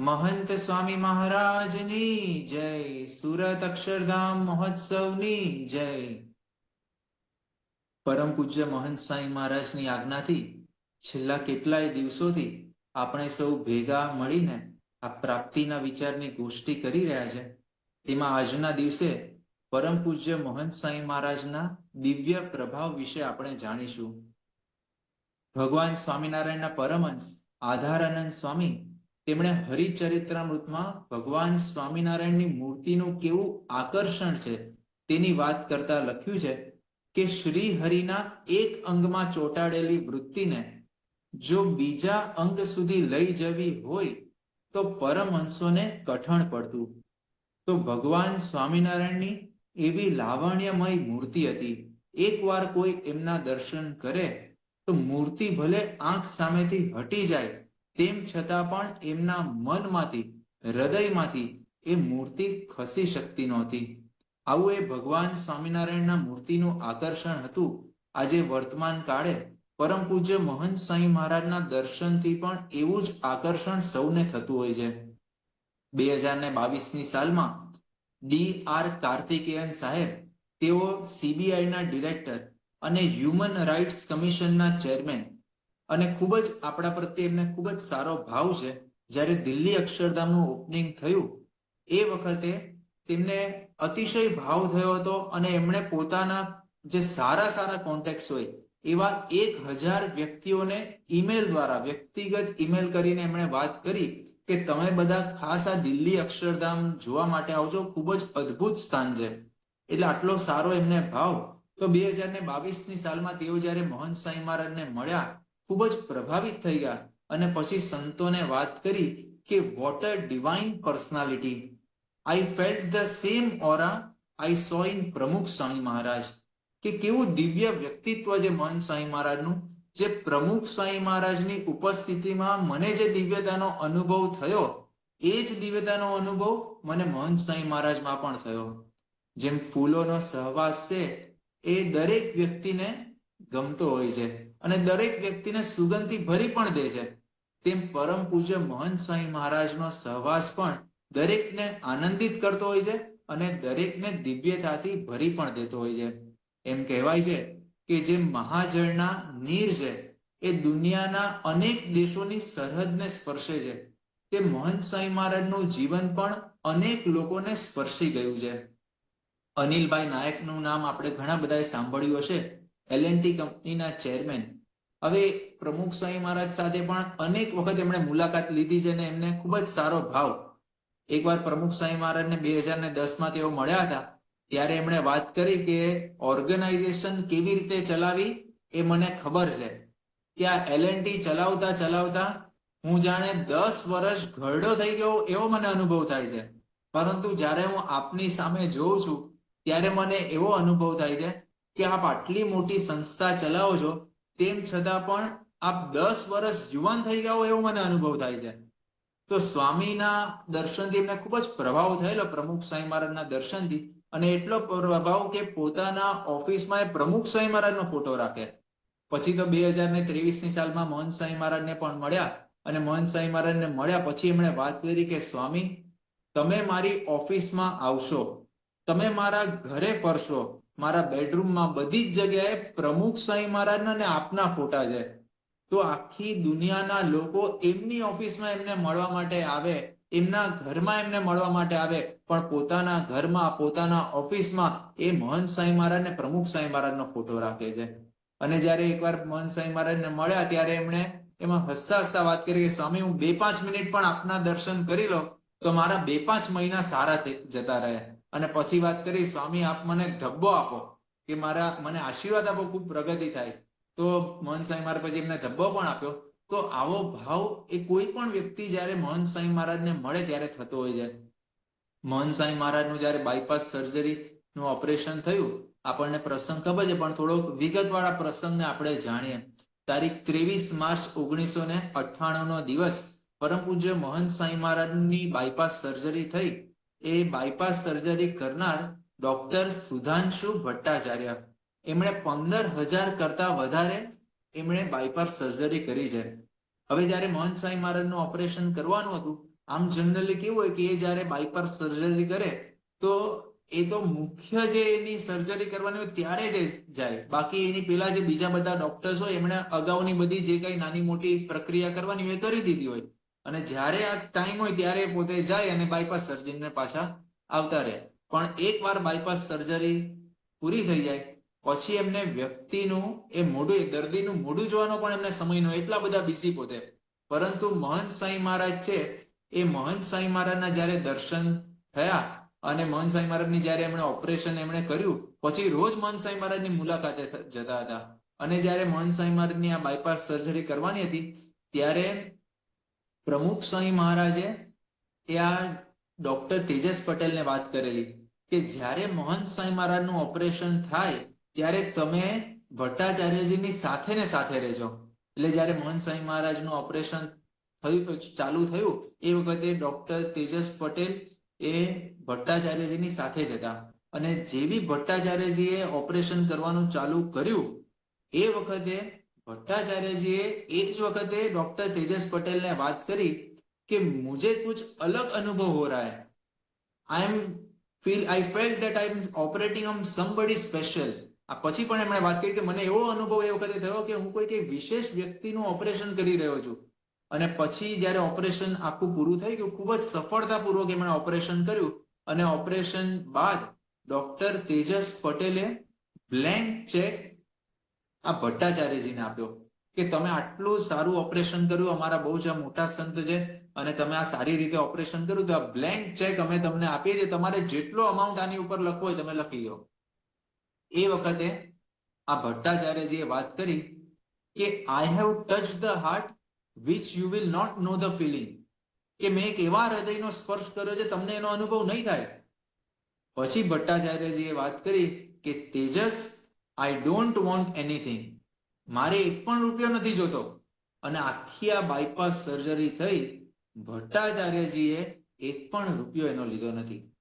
મહંત સ્વામી મહારાજની જય. સુરત અક્ષરધામ મહોત્સવની જય. પરમ પૂજ્ય મહંત સ્વામી મહારાજની આજ્ઞાથી છેલ્લા કેટલાય દિવસોથી આપણે સૌ ભેગા મળીને આ પ્રાપ્તિના વિચારની ગોષ્ઠી કરી રહ્યા છે. તેમાં આજના દિવસે પરમ પૂજ્ય મહંત સ્વામી મહારાજના દિવ્ય પ્રભાવ વિશે આપણે જાણીશું. ભગવાન સ્વામિનારાયણના પરમહંસ આધારાનંદ સ્વામી તેમણે હરિચરિત્રામૃતમાં ભગવાન સ્વામિનારાયણની મૂર્તિનું કેવું આકર્ષણ છે તેની વાત કરતા લખ્યું છે કે શ્રી હરિના એક અંગમાં ચોટાડેલી વૃત્તિને જો બીજા અંગ સુધી લઈ જવી હોય તો પરમહંસોને કઠણ પડતું. તો ભગવાન સ્વામિનારાયણની એવી લાવણ્યમય મૂર્તિ હતી. એકવાર કોઈ એમના દર્શન કરે તો મૂર્તિ ભલે આંખ સામેથી હટી જાય તેમ છતાં પણ એમના મનમાંથી, હૃદયમાંથી એ મૂર્તિ ખસી શકતી નહોતી. આવું એ ભગવાન સ્વામિનારાયણના મૂર્તિનું આકર્ષણ હતું આજે વર્તમાન કાળે. પરમ પૂજ્ય મહંત સ્વામી મહારાજના દર્શનથી પણ એવું જ આકર્ષણ સૌને થતું હોય છે. બે હજાર ને બાવીસની સાલમાં ડી આર કાર્તિકેયન સાહેબ, તેઓ સીબીઆઈના ડિરેક્ટર અને હ્યુમન રાઇટ્સ કમિશનના ચેરમેન અને ખૂબ જ આપણા પ્રત્યે એમને ખૂબ જ સારો ભાવ છે. જ્યારે દિલ્હી અક્ષરધામનું ઓપનિંગ થયું, એ વખતે તેમને અતિશય ભાવ થયો હતો અને એમણે પોતાના જે સારા સારા કોન્ટેક્ટ હોય, એવા એક હજાર વ્યક્તિઓને ઈમેલ દ્વારા, વ્યક્તિગત ઈમેલ કરીને એમણે વાત કરી કે તમે બધા ખાસ આ દિલ્હી અક્ષરધામ જોવા માટે આવજો. ખૂબ જ અદ્ભુત સ્થાન છે. એટલે આટલો સારો એમને ભાવ. તો બે હજાર ને બાવીસની સાલમાં તેઓ જ્યારે મોહન સાંઈ મહારાજને મળ્યા ખૂબ જ પ્રભાવિત થઈ ગયા અને પછી સંતોને વાત કરી કે what a divine personality I felt the same aura I saw in Pramukh Swami Maharaj કે કેવું દિવ્ય વ્યક્તિત્વ જે મહન સ્વામી મહારાજનું, જે પ્રમુખ સ્વામી મહારાજની ઉપસ્થિતિમાં મને જે દિવ્યતાનો અનુભવ થયો, એ જ દિવ્યતાનો અનુભવ મને મહંત સ્વામી મહારાજમાં પણ થયો. જેમ ફૂલોનો સહવાસ છે, એ દરેક વ્યક્તિને ગમતો હોય છે. અને દરેક વ્યક્તિને સુગંધથી ભરી પણ દે છે. તેમ પરમ પૂજ્ય મહંત સ્વામી મહારાજનો સહવાસ પણ દરેકને આનંદિત કરતો હોય છે અને દરેકને દિવ્યતાથી ભરી પણ દેતો હોય છે. એમ કહેવાય છે કે જે મહાજળના નીર છે, એ દુનિયાના અનેક દેશોની સરહદને સ્પર્શે છે. તે મહંત સ્વામી મહારાજનું જીવન પણ અનેક લોકોને સ્પર્શી ગયું છે. અનિલભાઈ નાયકનું નામ આપણે ઘણા બધાએ સાંભળ્યું હશે. એલએનટી કંપનીના ચેરમેન હવે પ્રમુખ સ્વામી મહારાજ સાથે પણ અનેક વખત એમણે મુલાકાત લીધી છે અને એમને ખૂબ જ સારો ભાવ. એકવાર પ્રમુખ સ્વામી મહારાજને બે હજાર ને દસમાં તેઓ મળ્યા હતા, ત્યારે એમણે વાત કરી કે ઓર્ગેનાઇઝેશન કેવી રીતે ચલાવી એ મને ખબર છે. ત્યાં એલએનટી ચલાવતા ચલાવતા હું જાણે દસ વર્ષ ઘરડો થઈ ગયો એવો મને અનુભવ થાય છે. પરંતુ જ્યારે હું આપની સામે જોઉં છું, ત્યારે મને એવો અનુભવ થાય છે કે આપ આટલી મોટી સંસ્થા ચલાવો છો, તેમ છતાં પણ આપ દસ વર્ષ યુવાન થઈ ગયા એવો મને અનુભવ થાય છે. તો સ્વામીના દર્શનથી એમને ખૂબ જ પ્રભાવ થયેલો પ્રમુખ સ્વામી મહારાજના દર્શનથી, અને એટલો પ્રભાવ કે પોતાના ઓફિસમાં એ પ્રમુખ સ્વામી મહારાજનો ફોટો રાખે. પછી તો બે હજાર ને ત્રેવીસની સાલમાં મોહન સ્વામી મહારાજને પણ મળ્યા, અને મોહન સ્વામી મહારાજને મળ્યા પછી એમણે વાત કરી કે, સ્વામી, તમે મારી ઓફિસમાં આવશો. તમે મારા ઘરે ફરશો. મારા બેડરૂમમાં બધી જ જગ્યાએ પ્રમુખ સ્વામી મહારાજના અને આપના ફોટા છે. તો આખી દુનિયાના લોકો એમની ઓફિસમાં એમને મળવા માટે આવે, એમના ઘરમાં એમને મળવા માટે આવે, પણ પોતાના ઘરમાં, પોતાના ઓફિસમાં એ મહંત સ્વામી મહારાજ ને પ્રમુખ સ્વામી મહારાજનો ફોટો રાખે છે. અને જયારે એકવાર મહંત સ્વામી મહારાજને મળ્યા, ત્યારે એમણે એમાં હસતા હસતા વાત કરી કે, સ્વામી, હું બે પાંચ મિનિટ પણ આપના દર્શન કરી લો તો મારા બે પાંચ મહિના સારા જતા રહે. અને પછી વાત કરી સ્વામી, આપ મને ધબ્બો આપો, કે મારા, મને આશીર્વાદ આપો, ખૂબ પ્રગતિ થાય. તો મોહન સ્વામી મહારાજ પછી એમને ધબ્બો પણ આપ્યો. તો આવો ભાવ એ કોઈ પણ વ્યક્તિ જયારે મોહન સ્વામી મહારાજને મળે ત્યારે થતો હોય છે. મોહન સ્વામી મહારાજનું જ્યારે બાયપાસ સર્જરી નું ઓપરેશન થયું, આપણને પ્રસંગ ખબર છે, પણ થોડોક વિગતવાળા પ્રસંગને આપણે જાણીએ. તારીખ ત્રેવીસ માર્ચ ઓગણીસો ને અઠ્ઠાણું નો દિવસ પરમ પૂજ્ય મોહન સ્વામી મહારાજની બાયપાસ સર્જરી થઈ. એ બાયપાસ સર્જરી કરનાર ડોક્ટર સુધાંશુ ભટ્ટાચાર્ય. એમણે પંદર હજાર કરતા વધારે એમણે બાયપાસ સર્જરી કરી છે. હવે જ્યારે મહંત સાંઈ મહારાજનું ઓપરેશન કરવાનું હતું, આમ જનરલી કેવું હોય કે એ જ્યારે બાયપાસ સર્જરી કરે, તો એ તો મુખ્ય જે એની સર્જરી કરવાની હોય ત્યારે જ જાય. બાકી એની પેલા જે બીજા બધા ડોક્ટર્સ હોય, એમણે અગાઉની બધી જે કઈ નાની મોટી પ્રક્રિયા કરવાની હોય કરી દીધી હોય. અને જ્યારે આ ટાઈમ હોય ત્યારે પોતે જાય અને બાયપાસ સર્જરીને પાછા આવતા રહે. પણ એકવાર બાયપાસ સર્જરી પૂરી થઈ જાય, પછી એમને વ્યક્તિનું, એ મોઢું, એ દર્દીનું મોઢું જોવાનો પણ એમને સમય ન એટલા બધા બિઝી પોતે. પરંતુ મહંત સાંઈ મહારાજ છે, એ મહંત સાંઈ મહારાજના જ્યારે દર્શન થયા અને મહંત સાંઈ મહારાજની જ્યારે એમણે ઓપરેશન એમણે કર્યું, પછી રોજ મહંત સાંઈ મહારાજની મુલાકાતે જતા હતા. અને જ્યારે મહંત સાંઈ મહારાજની આ બાયપાસ સર્જરી કરવાની હતી, ત્યારે પ્રમુખ સ્વામી મહારાજે એ આ ડોક્ટર તેજસ પટેલને વાત કરેલી કે જ્યારે મહંત સ્વામી મહારાજનું ઓપરેશન થાય, ત્યારે તમે ભટ્ટાચાર્યજીની સાથે ને સાથે રહેજો. એટલે જ્યારે મહંત સ્વામી મહારાજનું ઓપરેશન થયું ચાલુ થયું, એ વખતે ડોક્ટર તેજસ પટેલ એ ભટ્ટાચાર્યજીની સાથે જ હતા. અને જેવી ભટ્ટાચાર્યજીએ ઓપરેશન કરવાનું ચાલુ કર્યું, એ વખતે ભટ્ટાચાર્યજીએ એ જ વખતે ડોક્ટર તેજસ પટેલને વાત કરી કે મુજે કુછ અલગ અનુભવ હો રહા હૈ. I am feel I felt that I am operating on somebody special આ પછી પણ એમણે વાત કરી કે મને એવો અનુભવ એ વખતે થયો કે હું કોઈ કઈ વિશેષ વ્યક્તિનું ઓપરેશન કરી રહ્યો છું. અને પછી જ્યારે ઓપરેશન આખું પૂરું થઈ ગયું, ખૂબ જ સફળતાપૂર્વક એમણે ઓપરેશન કર્યું અને ઓપરેશન બાદ ડોક્ટર તેજસ પટેલે બ્લેન્ક ચેક આ ભટ્ટાચાર્યજીને આપ્યો કે તમે આટલું સારું ઓપરેશન કર્યું, અમારા બહુ જ મોટા સંત છે અને તમે આ સારી રીતે ઓપરેશન કર્યું, તો આ બ્લેન્ક ચેક અમે તમને આપીએ છીએ. તમારે જેટલો અમાઉન્ટ આની ઉપર લખવો હોય તમે લખી લો. એ વખતે આ ભટ્ટાચાર્યજીએ વાત કરી કે I have touch the heart which you will not know the feeling કે મેં એક એવા હૃદયનો સ્પર્શ કર્યો છે, તમને એનો અનુભવ નહીં થાય. પછી ભટ્ટાચાર્યજીએ વાત કરી કે, Tejas I don't want anything મારે એક પણ રૂપિયો નથી જોતો. અને આખી આ બાયપાસ સર્જરી થઈ, ભટ્ટાચાર્યજીએ એક પણ રૂપિયો એનો લીધો નથી.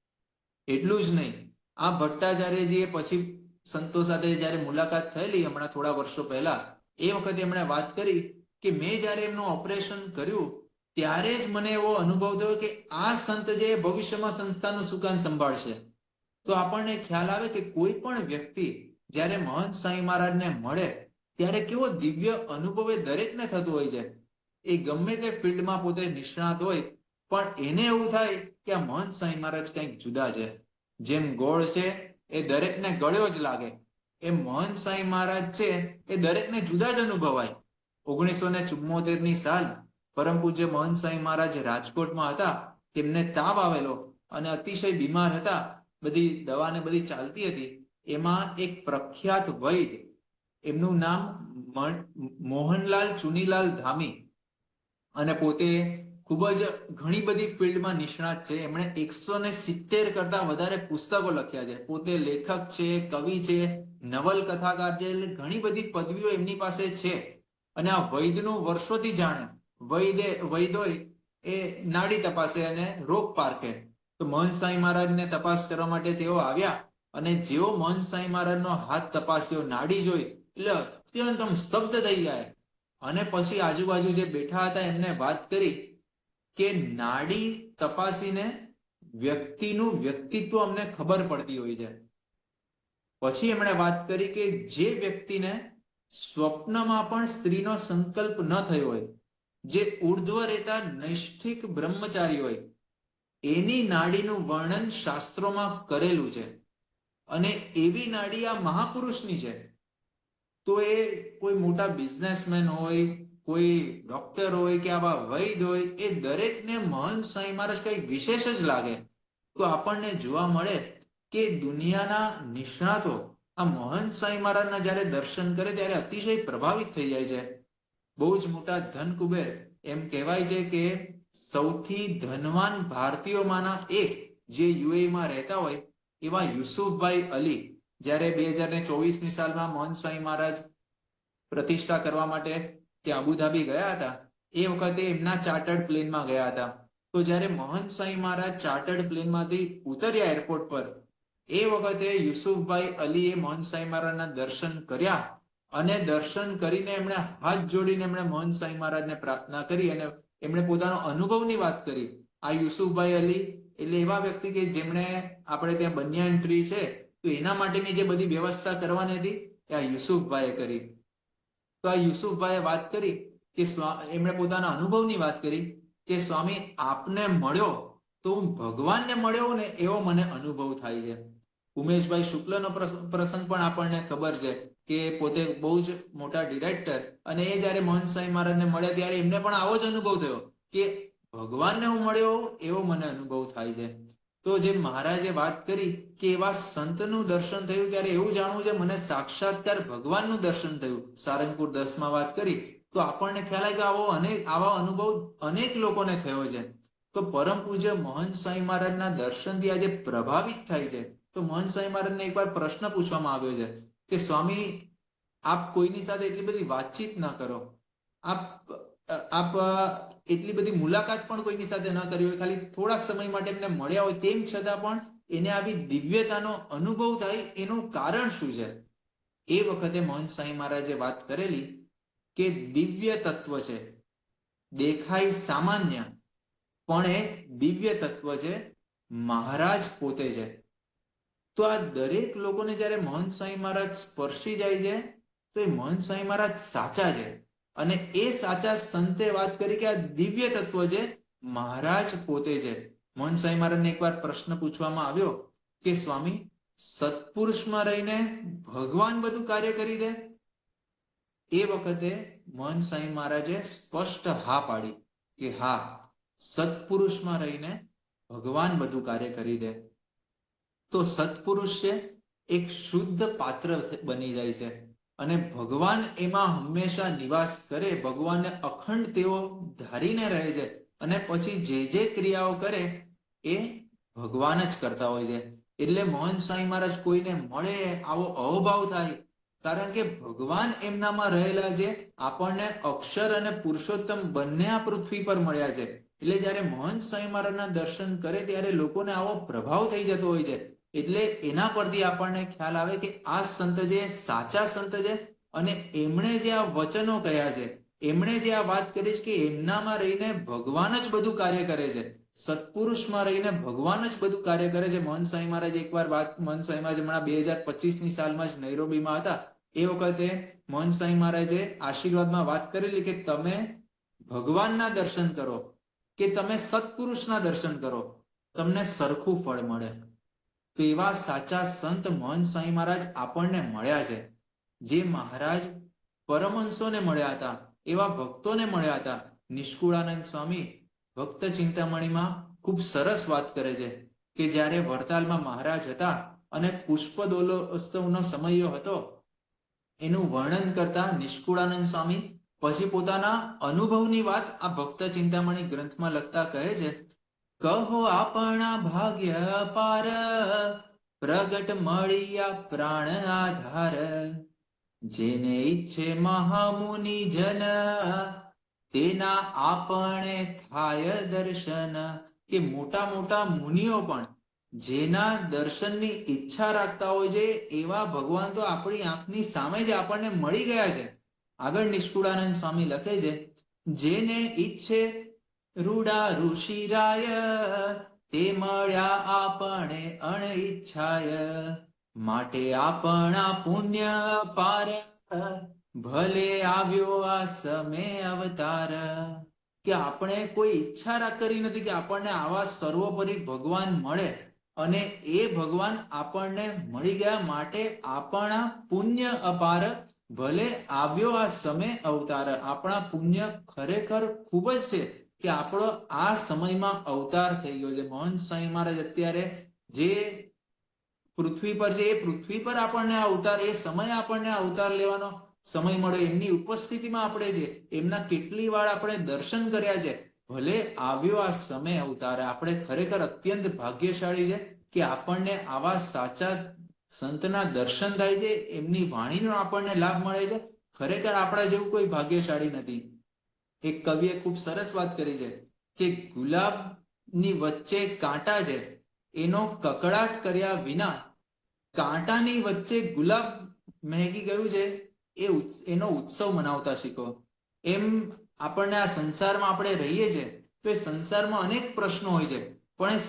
એટલું જ નહીં, આ ભટ્ટાચાર્યજીએ પછી સંતો સાથે જ્યારે મુલાકાત થયેલી હમણાં થોડા વર્ષો પહેલા, એ વખતે એમણે વાત કરી કે મેં જ્યારે એમનું ઓપરેશન કર્યું, ત્યારે જ મને એવો અનુભવ થયો કે આ સંત જે ભવિષ્યમાં સંસ્થાનું સુકાન સંભાળશે. તો આપણને ખ્યાલ આવે કે કોઈ પણ વ્યક્તિ જ્યારે મહંત સાંઈ મહારાજને મળે, ત્યારે કેવો દિવ્ય અનુભવ એ દરેકને થતો હોય છે. એ ગમે તે ફિલ્ડમાં પોતે નિષ્ણાત હોય, પણ એને એવું થાય કે આ મહંત સાંઈ મહારાજ કંઈક જુદા છે. જેમ ગોળ છે, એ દરેકને ગળ્યો જ લાગે. એ મહંત સાંઈ મહારાજ છે, એ દરેકને જુદા જ અનુભવાય. ઓગણીસો ને ચુમ્મોતેરની સાલ પરમ પૂજ્ય મહંત સાંઈ મહારાજ રાજકોટમાં હતા, તેમને તાવ આવેલો અને અતિશય બીમાર હતા. બધી દવા ને બધી ચાલતી હતી. એમાં એક પ્રખ્યાત વૈદ એમનું નામ મોહનલાલ ચુનીલાલ ધામી અને પોતે ખૂબ જ ઘણી બધી ફિલ્ડમાં નિષ્ણાત છે. એમણે એકસો ને સિત્તેર કરતા વધારે પુસ્તકો લખ્યા છે. પોતે લેખક છે, કવિ છે, નવલકથાકાર છે, એટલે ઘણી બધી પદવીઓ એમની પાસે છે. અને આ વૈદનું વર્ષોથી જાણે વૈદે વૈદોય એ નાડી તપાસે અને રોગ પારખે. તો મહંત સાંઈ મહારાજને તપાસ કરવા માટે તેઓ આવ્યા. અને જેવો મહંત સાંઈ મહારાજનો હાથ તપાસ્યો, નાડી જોઈ, એટલે અત્યંત સ્તબ્ધ થઈ જાય અને પછી આજુબાજુ જે બેઠા હતા, એમને વાત કરી કે નાડી તપાસીને વ્યક્તિનું વ્યક્તિત્વ અમને ખબર પડતી હોય છે. પછી એમણે વાત કરી કે જે વ્યક્તિને સ્વપ્નમાં પણ સ્ત્રીનો સંકલ્પ ન થયો હોય, જે ઉર્ધ્વ રહેતા નૈષ્ઠિક બ્રહ્મચારી હોય, એની નાડીનું વર્ણન શાસ્ત્રોમાં કરેલું છે. અને એવી નાડી આ મહાપુરુષની છે. તો એ કોઈ મોટા બિઝનેસમેન હોય, કોઈ ડોક્ટર હોય કે આવા વૈદ હોય, એ દરેકને મહંત સાંઈ મહારાજ કઈ વિશેષ જ લાગે. તો આપણને જોવા મળે કે દુનિયાના નિષ્ણાતો આ મહંત સાંઈ મહારાજના જ્યારે દર્શન કરે ત્યારે અતિશય પ્રભાવિત થઈ જાય છે. બહુ જ મોટા ધન કુબેર એમ કહેવાય છે કે સૌથી ધનવાન ભારતીયોમાંના એક જે યુએમાં રહેતા હોય એવા યુસુફભાઈ અલી, જ્યારે બે હજાર ને ચોવીસની સાલમાં મોહન સ્વામી મહારાજ પ્રતિષ્ઠા કરવા માટે ત્યાં અબુધાબી ગયા હતા, એ વખતે એમના ચાર્ટર્ડ પ્લેનમાં ગયા હતા. તો જ્યારે મોહન સ્વામી મહારાજ ચાર્ટર્ડ પ્લેનમાંથી ઉતર્યા એરપોર્ટ પર, એ વખતે યુસુફભાઈ અલીએ મોહન સ્વામી મહારાજના દર્શન કર્યા અને દર્શન કરીને એમણે હાથ જોડીને એમણે મોહન સ્વામી મહારાજને પ્રાર્થના કરી અને એમણે પોતાનો અનુભવની વાત કરી. આ યુસુફભાઈ અલી એટલે એવા વ્યક્તિ કે જેમણે આપણે ત્યાં બન્યા એન્ટ્રી છે, તો એના માટેની જે બધી વ્યવસ્થા કરવાની હતી, એ આ યુસુફભાઈએ કરી. તો આ યુસુફભાઈએ વાત કરી કે એમણે પોતાના અનુભવની વાત કરી કે, સ્વામી, આપને મળ્યો તો હું ભગવાનને મળ્યો ને એવો મને અનુભવ થાય છે. ઉમેશભાઈ શુક્લનો પ્રસંગ પણ આપણને ખબર છે કે પોતે બહુ જ મોટા ડિરેક્ટર અને એ જયારે મોહન સાંઈ મહારાજને મળ્યા ત્યારે એમને પણ આવો જ અનુભવ થયો કે ભગવાનને હું મળ્યો એવો મને અનુભવ થાય છે. તો જે મહારાજે વાત કરી કે એવા સંતનું દર્શન થયું ત્યારે એવું જાણવું છે, મને સાક્ષાત્કાર ભગવાનનું દર્શન થયું. સારંગપુર દસમાં વાત કરી, તો આપણને ખ્યાલ આવે કે આવો અનેક, આવા અનુભવ અનેક લોકોને થયો છે. તો પરમ પૂજ્ય મોહન સ્વામી મહારાજના દર્શનથી આજે પ્રભાવિત થાય છે. તો મોહન સ્વામી મહારાજને એકવાર પ્રશ્ન પૂછવામાં આવ્યો છે કે, સ્વામી, આપ કોઈની સાથે એટલી બધી વાતચીત ના કરો. આપ આપ એટલી બધી મુલાકાત પણ કોઈની સાથે ન કરી હોય, ખાલી થોડાક સમય માટે એમને મળ્યા હોય તેમ છતાં પણ એને આવી દિવ્યતાનો અનુભવ થાય એનું કારણ શું છે? એ વખતે મહંત સ્વામી મહારાજે વાત કરેલી કે દિવ્ય તત્વ છે, દેખાય સામાન્ય, પણ એ દિવ્ય તત્વ છે, મહારાજ પોતે છે. તો આ દરેક લોકોને જયારે મહંત સ્વામી મહારાજ સ્પર્શી જાય છે, તો એ મહંત સ્વામી મહારાજ સાચા છે. અને એ સાચા સંતે વાત કરી કે આ દિવ્ય તત્વ છે, મહારાજ પોતે છે. મોહન સ્વામી મહારાજને એકવાર પ્રશ્ન પૂછવામાં આવ્યો કે સ્વામી, સત્પુરુષમાં રહીને ભગવાન બધું કાર્ય કરી દે? એ વખતે મોહન સ્વામી મહારાજે સ્પષ્ટ હા પાડી કે હા, સત્પુરુષમાં રહીને ભગવાન બધું કાર્ય કરી દે. તો સત્પુરુષ છે, એક શુદ્ધ પાત્ર બની જાય છે. અને ભગવાન એમાં હંમેશા નિવાસ કરે, ભગવાનને અખંડ તેઓ ધારીને રહે છે અને પછી જે જે ક્રિયાઓ કરે એ ભગવાન જ કરતા હોય છે. એટલે મોહન સ્વામી મહારાજ કોઈને મળે આવો અહોભાવ થાય, કારણ કે ભગવાન એમનામાં રહેલા છે, આપણને અક્ષર અને પુરુષોત્તમ બંને આ પૃથ્વી પર મળ્યા છે. એટલે જયારે મોહન સ્વામી મહારાજના દર્શન કરે ત્યારે લોકોને આવો પ્રભાવ થઈ જતો હોય છે. એટલે એના પરથી આપણને ખ્યાલ આવે કે આ સંત જે સાચા સંત છે અને એમણે જે આ વચનો કહ્યા છે, એમણે જે આ વાત કરી છે કે એમનામાં રહીને ભગવાન જ બધું કાર્ય કરે છે, સત્પુરુષમાં રહીને ભગવાન જ બધું કાર્ય કરે છે. મોહન સ્વામી મહારાજ એકવાર વાત, મોહન સ્વામી મહારાજ હમણાં બે હજાર પચીસની સાલમાં જ નૈરોબીમાં હતા. એ વખતે મોહન સ્વામી મહારાજે આશીર્વાદમાં વાત કરેલી કે તમે ભગવાનના દર્શન કરો, કે તમે સત્પુરુષના દર્શન કરો, તમને સરખું ફળ મળે. તો એવા સાચા સંત મોહન સ્વામી મહારાજ આપણને મળ્યા છે. જે મહારાજ પરમહંસોને મળ્યા હતા, એવા ભક્તોને મળ્યા હતા. નિષ્કુળાનંદ સ્વામી ભક્ત ચિંતામણીમાં ખૂબ સરસ વાત કરે છે કે જ્યારે વડતાલમાં મહારાજ હતા અને પુષ્પદોલોત્સવનો સમયો હતો, એનું વર્ણન કરતા નિષ્કુળાનંદ સ્વામી પછી પોતાના અનુભવની વાત આ ભક્ત ચિંતામણી ગ્રંથમાં લખતા કહે છે કહો આપણા ભાગ્ય અપાર પ્રગટ મળ્યા પ્રાણ આધાર. જેને ઈચ્છે મહામુનિ જન, તેના આપણે થાય દર્શન. કે મોટા મોટા મુનિઓ પણ જેના દર્શનની ઈચ્છા રાખતા હોય છે, એવા ભગવાન તો આપણી આંખની સામે જ આપણને મળી ગયા છે. આગળ નિષ્કુળાનંદ સ્વામી લખે છે, જેને ઈચ્છે રૂડા ઋષિરાય, તે મળ્યા આપણે અણ ઈચ્છાય માટે આપણા પુણ્ય પાર, ભલે આવ્યો આ સમય અવતાર. કે આપણે કોઈ ઈચ્છા કરી નથી કે આપણને આવા સર્વોપરી ભગવાન મળે. અને એ ભગવાન આપણને મળી ગયા માટે આપણા પુણ્ય અપાર. ભલે આવ્યો આ સમય અવતાર. આપણા પુણ્ય ખરેખર ખૂબ જ છે. કે આપણો આ સમયમાં અવતાર થઈ ગયો છે. મોહન સ્વામી મહારાજ અત્યારે જે પૃથ્વી પર છે, એ પૃથ્વી પર આપણને અવતાર, એ સમય આપણને અવતાર લેવાનો સમય મળ્યો. એમની ઉપસ્થિતિમાં આપણે છે એમના કેટલી વાર આપણે દર્શન કર્યા છે, ભલે આવ્યો આ સમય અવતારે, આપણે ખરેખર અત્યંત ભાગ્યશાળી છે કે આપણને આવા સાચા સંતના દર્શન થાય છે. એમની વાણીનો આપણને લાભ મળે છે. ખરેખર આપણા જેવું કોઈ ભાગ્યશાળી નથી. એક કવિએ ખૂબ સરસ વાત કરી છે કે ગુલાબની વચ્ચે કાંટા છે. એનો કકડાટ કર્યા વિના કાંટાની વચ્ચે ગુલાબ મહેકી ગયું છે. એ એનો ઉત્સવ મનાવતા શીખો. એમ આપણને આ સંસારમાં આપણે રહીએ છીએ તો એ સંસારમાં અનેક પ્રશ્નો હોય છે. પણ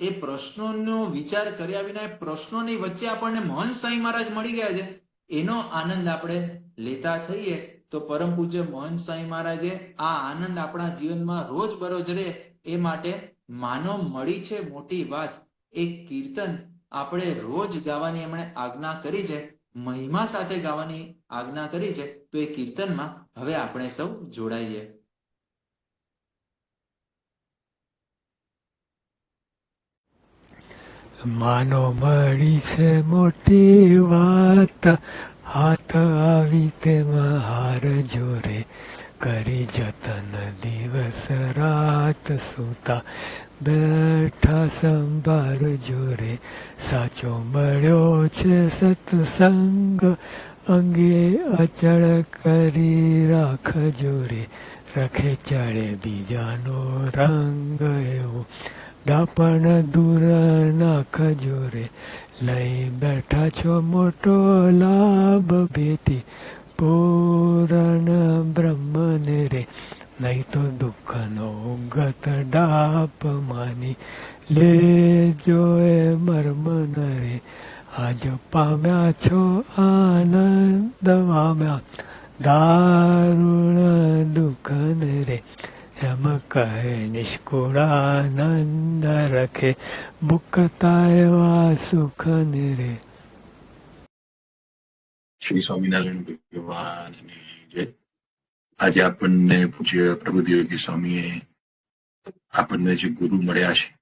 એ પ્રશ્નોનો વિચાર કર્યા વિના એ પ્રશ્નોની વચ્ચે આપણને મહંત સાંઈ મહારાજ મળી ગયા છે. એનો આનંદ આપણે લેતા થઈએ. તો પરમ પૂજ્ય મોહન સ્વામી મહારાજે આ આનંદ આપણા જીવનમાં રોજ બરોજ રહે એ માટે માનો મળી છે મોટી વાત. એ કીર્તન આપણે રોજ ગાવાની એમણે આજ્ઞા કરી છે, મહિમા સાથે ગાવાની આજ્ઞા કરી છે, તો એ કીર્તનમાં હવે આપણે સૌ જોડાઈએ. માનો મળી છે મોટી વાત. હાથ આવી તેમાં હાર જોરે કરી જતન દિવસ રાત સુતા બેઠા સંભાર જોરે. સાચો મળ્યો છે સત્સંગ અંગે અચળ કરી રાખ જોરે. રખે ચડે બીજાનો રંગ એવો. દાપણ દૂર નાખ જોરે. લઈ બેઠા છો મોટો લાભ ભેટી. પૂરણ બ્રહ્મને રે, નહીં તો દુઃખનો ગત ડાપ માની લેજો એ મર્મન રે. આજ પામ્યા છો આનંદ પામ્યા. દારૂણ દુઃખન રે. એમ કહે નિષ્કુળાનંદ રખે મુક્તા એવા સુખન રે શ્રી સ્વામિનારાયણ ભગવાન આજે આપણને પૂજ્ય યોગી સ્વામીએ આપણને જે ગુરુ મળ્યા છે,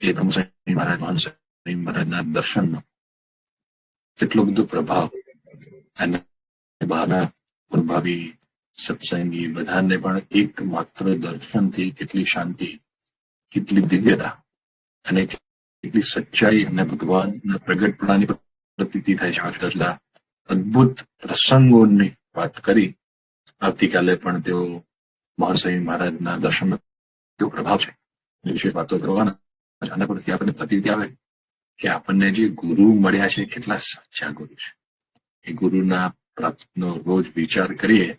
એ બ્રહ્મસ્વામી મહારાજ સ્વામી મહારાજના દર્શનનો કેટલો બધો પ્રભાવ અને બહારના પ્રભાવી સત્સંગી બધાને પણ એક માત્ર દર્શનથી કેટલી શાંતિ, કેટલી દિવ્યતા અને કેટલી સચ્ચાઈ અને ભગવાનના પ્રગટપણાની પ્રતીતિ થાય છે. આ અદભુત પ્રસંગોની વાત કરી. આવતીકાલે પણ તેઓ મહાસ્વામી મહારાજના દર્શન કેવો પ્રભાવ છે. વિશે વાતો કરવાના આના પરથી આપણને પ્રતીતિ આવે કે આપણને જે ગુરુ મળ્યા છે, કેટલા સાચા ગુરુ છે. એ ગુરુના પ્રાપ્તનો રોજ વિચાર કરીએ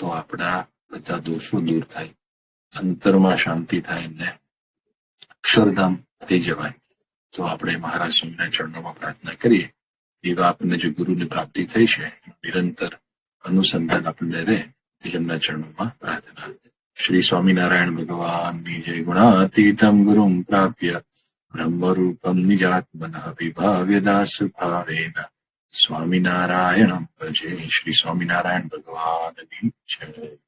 તો આપણા બધા દોષો દૂર થાય. અંતરમાં શાંતિ થાય ને અક્ષરધામ થઈ જવાય. તો આપણે મહારાજ સ્વામીના ચરણોમાં પ્રાર્થના કરીએ. એવા આપણને જે ગુરુની પ્રાપ્તિ થઈ છે, નિરંતર અનુસંધાન આપણને રહે એ એમના ચરણોમાં પ્રાર્થના. શ્રી સ્વામિનારાયણ ભગવાનની જય ગુણાતીતમ ગુરુ પ્રાપ્ય. બ્રહ્મરૂપમ નિજાત્મન વિભાવ્ય દાસ ભાવેન સ્વામિનારાયણ ભજે. શ્રી સ્વામિનારાયણ ભગવાનની જય.